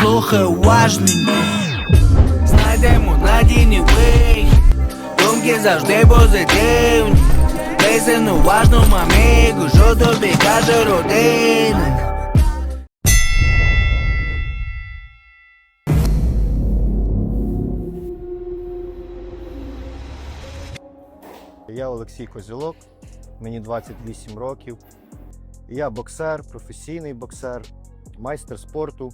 слухай уважненько Знайдемо надійний вихід Думки завжди позитивні. Лisten уважно, мамику, що тобі каже родина? Я Олексій Козілок, мені 28 років. Я боксер, професійний боксер, майстер спорту,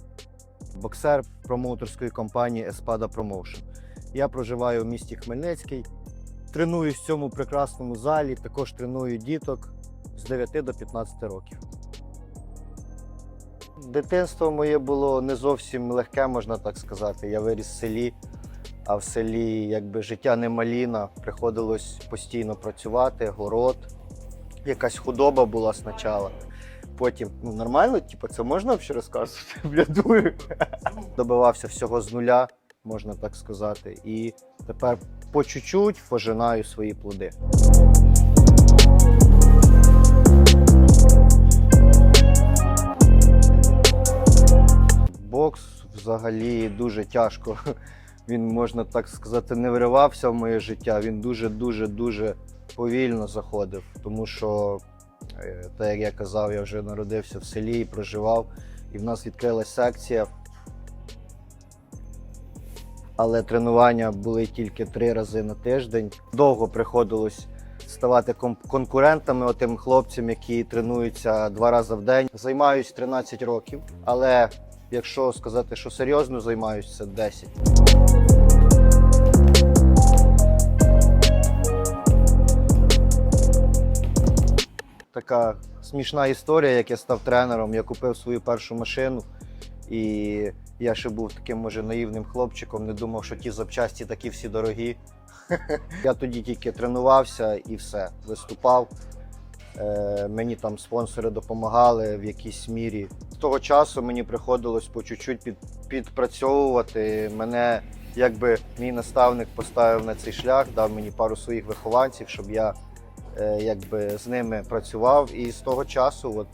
боксер промоутерської компанії Espada Promotion. Я проживаю в місті Хмельницький, тренуюсь в цьому прекрасному залі, також треную діток з 9 до 15 років. Дитинство моє було не зовсім легке, можна так сказати. Я виріс в селі, а в селі якби життя не маліна, приходилось постійно працювати, город. Якась худоба була спочатку. Потім ну нормально, типу, це можна взагалі розказувати? Блядую. Добивався всього з нуля, можна так сказати. І тепер по чуть-чуть пожинаю свої плоди. Бокс взагалі дуже тяжко. Він, можна так сказати, не виривався в моє життя. Він дуже-дуже дуже повільно заходив, тому що, е, так як я казав, я вже народився в селі і проживав, і в нас відкрилась секція. Але тренування були тільки три рази на тиждень. Довго приходилось ставати конкурентами отим хлопцям, які тренуються два рази в день. Займаюсь 13 років, але якщо сказати, що серйозно займаюся, це 10. Така смішна історія, як я став тренером. Я купив свою першу машину, і я ще був таким, може, наївним хлопчиком, не думав, що ті запчасті такі всі дорогі. Я тоді тільки тренувався і все, виступав. Е, мені там спонсори допомагали в якійсь мірі. З того часу мені приходилось по чуть-чуть під, підпрацьовувати. Мене якби мій наставник поставив на цей шлях, дав мені пару своїх вихованців, щоб я якби з ними працював. І з того часу от,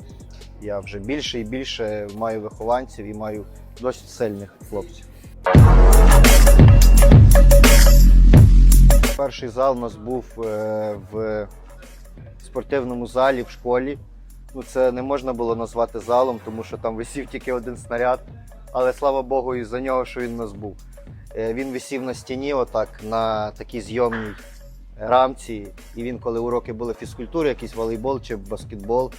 я вже більше і більше маю вихованців і маю досить сильних хлопців. Перший зал у нас був е, в спортивному залі в школі. Ну, це не можна було назвати залом, тому що там висів тільки один снаряд. Але слава Богу, і за нього, що він у нас був. Е, Він висів на стіні, отак, на такій зйомній рамці. І він, коли уроки були фізкультури, якийсь волейбол чи баскетбол,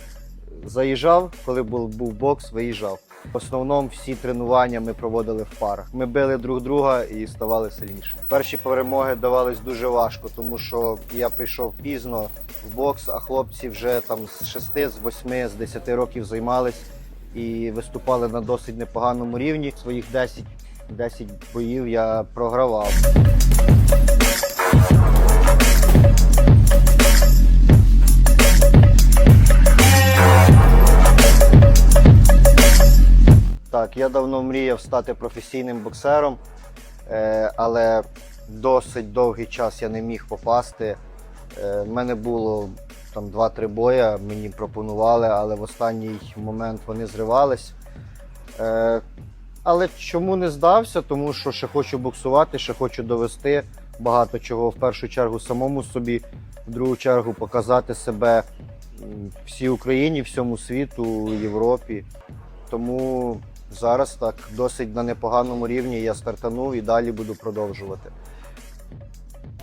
заїжджав, коли був, був бокс, виїжджав. В основному всі тренування ми проводили в парах. Ми били друг друга і ставали сильніше. Перші перемоги давались дуже важко, тому що я прийшов пізно в бокс, а хлопці вже там з 6, з 8, з 10 років займались і виступали на досить непоганому рівні. Своїх 10, 10 боїв я програвав. Так, я давно мріяв стати професійним боксером, е, але досить довгий час я не міг попасти. У мене було там 2-3 боя, мені пропонували, але в останній момент вони зривались. Е, але чому не здався? Тому що ще хочу боксувати, ще хочу довести багато чого. В першу чергу самому собі, в другу чергу показати себе всій Україні, всьому світу, Європі. Тому зараз так досить на непоганому рівні я стартанув і далі буду продовжувати.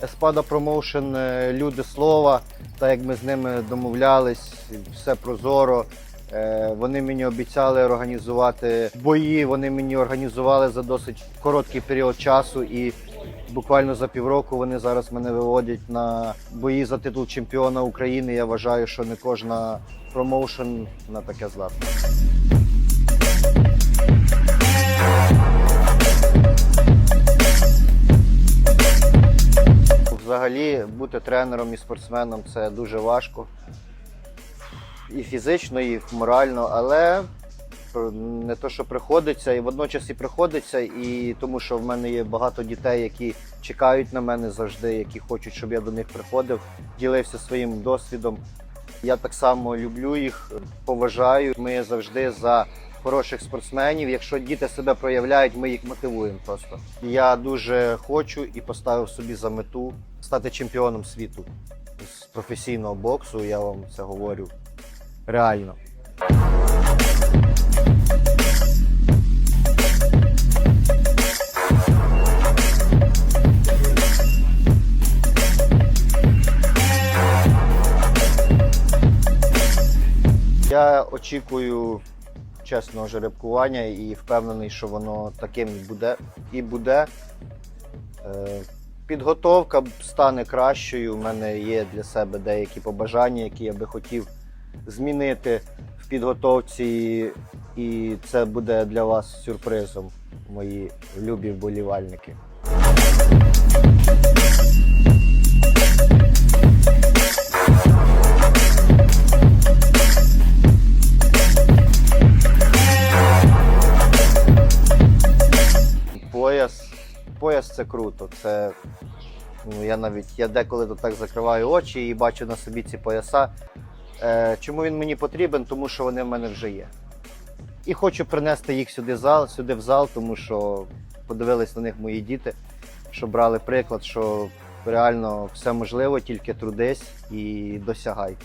Espada Promotion е, люди слова, так як ми з ними домовлялись, все прозоро. Е, Вони мені обіцяли організувати бої, вони мені організували за досить короткий період часу і буквально за півроку вони зараз мене виводять на бої за титул чемпіона України. Я вважаю, що не кожна промоушен на таке здатна. Взагалі бути тренером і спортсменом це дуже важко. І фізично, і морально, але не то, що приходиться, і водночас і приходиться, і тому що в мене є багато дітей, які чекають на мене завжди, які хочуть, щоб я до них приходив, ділився своїм досвідом. Я так само люблю їх, поважаю. Ми завжди за хороших спортсменів. Якщо діти себе проявляють, ми їх мотивуємо просто. Я дуже хочу і поставив собі за мету стати чемпіоном світу з професійного боксу. Я вам це говорю реально. Я очікую чесного жеребкування і впевнений, що воно таким буде. І буде. Е, Підготовка стане кращою. У мене є для себе деякі побажання, які я би хотів змінити в підготовці, і це буде для вас сюрпризом, мої любі вболівальники. Пояс. Це круто. Це ну, я навіть я деколи то так закриваю очі і бачу на собі ці пояса. Е, чому він мені потрібен? Тому що вони в мене вже є. І хочу принести їх сюди, зал, сюди в зал, тому що подивились на них мої діти, що брали приклад, що реально все можливо, тільки трудись і досягай.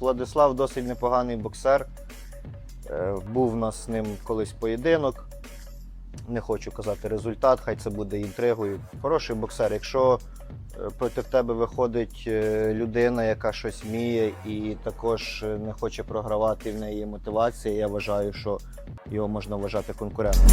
Владислав досить непоганий боксер. Е, Був у нас з ним колись поєдинок. Не хочу казати результат, хай це буде інтригою. Хороший боксер. Якщо е, проти тебе виходить е, людина, яка щось вміє і також е, не хоче програвати, в неї мотивація, я вважаю, що його можна вважати конкурентом.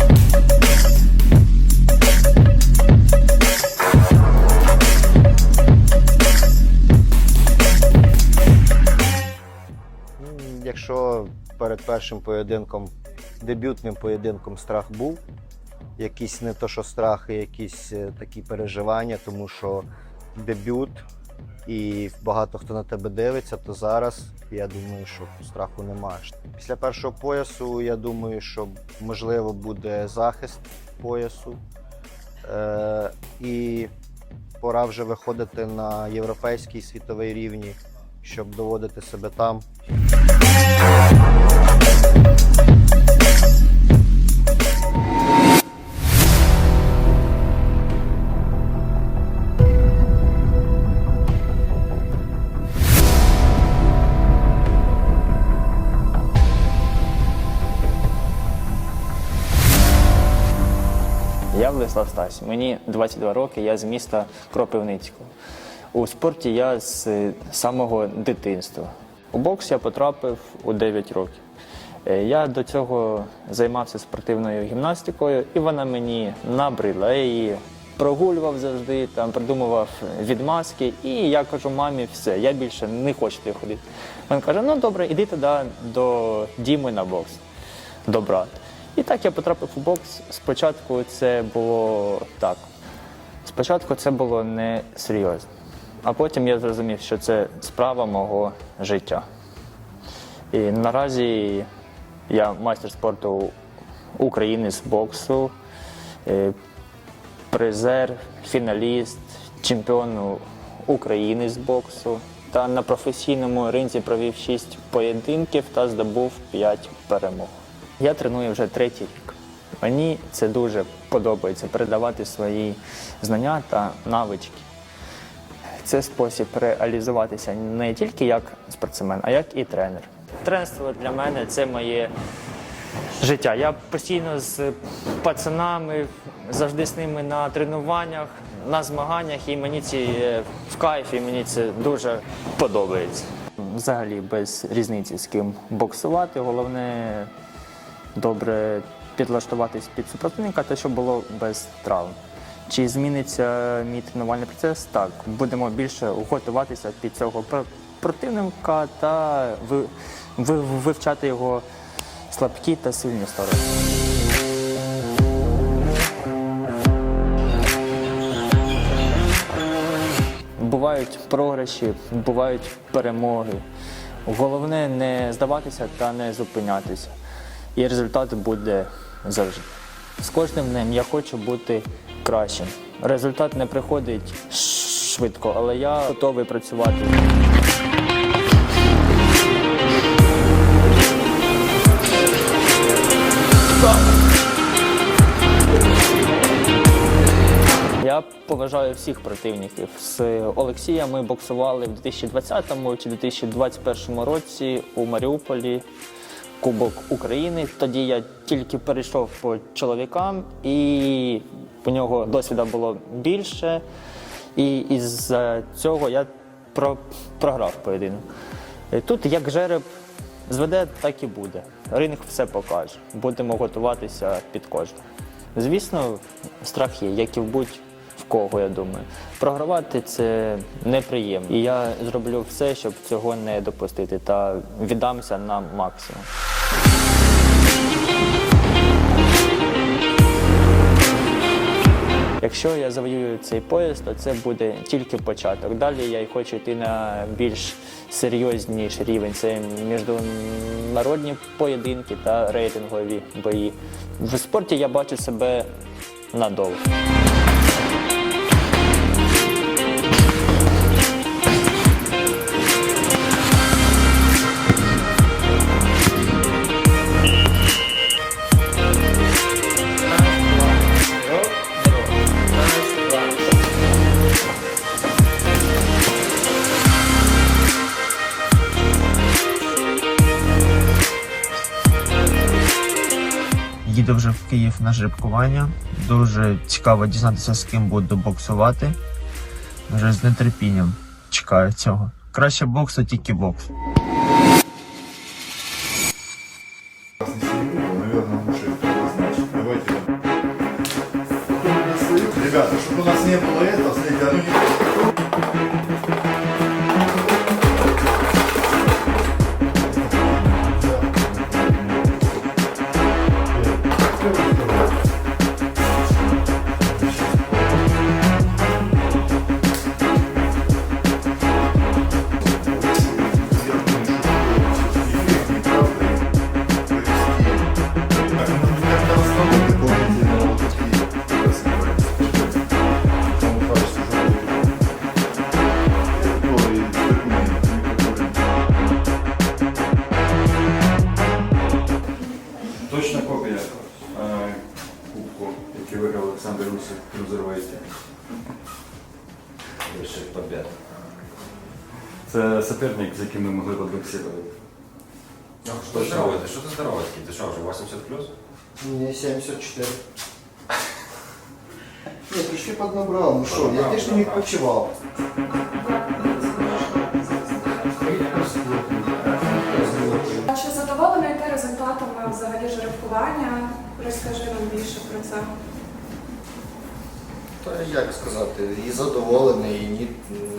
Якщо перед першим поєдинком, дебютним поєдинком страх був, якісь не то, що страхи, якісь е, такі переживання, тому що дебют і багато хто на тебе дивиться, то зараз я думаю, що страху немає. Після першого поясу я думаю, що можливо буде захист поясу. Е- і пора вже виходити на європейський світовий рівні, щоб доводити себе там. Я Стась. Мені 22 роки, я з міста Кропивницького. У спорті я з самого дитинства. У бокс я потрапив у 9 років. Е, Я до цього займався спортивною гімнастикою, і вона мені набрила. Я її прогулював завжди, там придумував відмазки, і я кажу, мамі, все, я більше не хочу туди ходити. Вона каже: ну добре, іди тоді до Діми на бокс, до брата. І так я потрапив у бокс. Спочатку це було так. Спочатку це було не серйозно, а потім я зрозумів, що це справа мого життя. І наразі я майстер спорту України з боксу, е, призер, фіналіст, чемпіон України з боксу. Та на професійному ринзі провів 6 поєдинків та здобув 5 перемог. Я треную вже третій рік. Мені це дуже подобається передавати свої знання та навички. Це спосіб реалізуватися не тільки як спортсмен, а як і тренер. Тренерство для мене це моє життя. Я постійно з пацанами, завжди з ними на тренуваннях, на змаганнях, і мені ці е, в кайф, і мені це дуже подобається. Взагалі без різниці з ким боксувати. Головне добре підлаштуватись під супротивника, те, щоб було без травм. Чи зміниться мій тренувальний процес? Так, будемо більше готуватися під цього противника та ви- ви- вивчати його слабкі та сильні сторони. Бувають програші, бувають перемоги. Головне не здаватися та не зупинятися і результат буде завжди. З кожним днем я хочу бути кращим. Результат не приходить швидко, але я готовий працювати. Я поважаю всіх противників. З Олексієм ми боксували в 2020 чи 2021 році у Маріуполі. Кубок України. Тоді я тільки перейшов по чоловікам, і у нього досвіду було більше. І із цього я про, програв поєдинок. Тут як жереб зведе, так і буде. Ринг все покаже. Будемо готуватися під кожного. Звісно, страх є, як і в будь-в кого, я думаю. Програвати це неприємно. І я зроблю все, щоб цього не допустити, та віддамся на максимум. Якщо я завоюю цей пояс, то це буде тільки початок. Далі я й хочу йти на більш серйозніший рівень. Це міжнародні поєдинки та рейтингові бої. В спорті я бачу себе надовго. Їду вже в Київ на жеребкування. Дуже цікаво дізнатися, з ким буду боксувати. Вже з нетерпінням чекаю цього. Краще бокс, то тільки бокс. Наверное, лучше это обозначить. Давайте. Ребята, чтобы у нас не было этого, смотрите, а ну не... 5. Це суперник, з яким ми могли б боксувати. Что ты здоровый? Что ты здоровый? Ты что, уже 80 плюс? Мне 74. Ні, Нет, пішки поднабрал, ну що, я теж не відпочивав. А Чи задоволений ти результатами взагалі жеребкування? Розкажи нам більше про це. Та як сказати, і задоволений, і ні,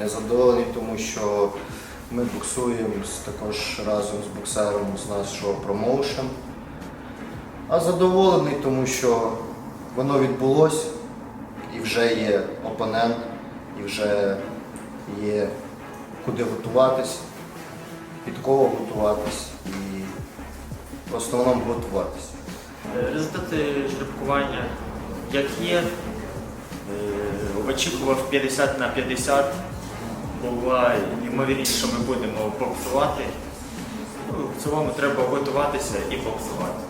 задоволений, тому що ми боксуємо також разом з боксером з нашого промоушен. А задоволений, тому що воно відбулось, і вже є опонент, і вже є куди готуватись, під кого готуватись і в основному готуватись. Е, Результати жеребкування як є, очікував 50 на 50. Була ймовірність, що ми будемо боксувати. Ну, В цілому треба готуватися і боксувати.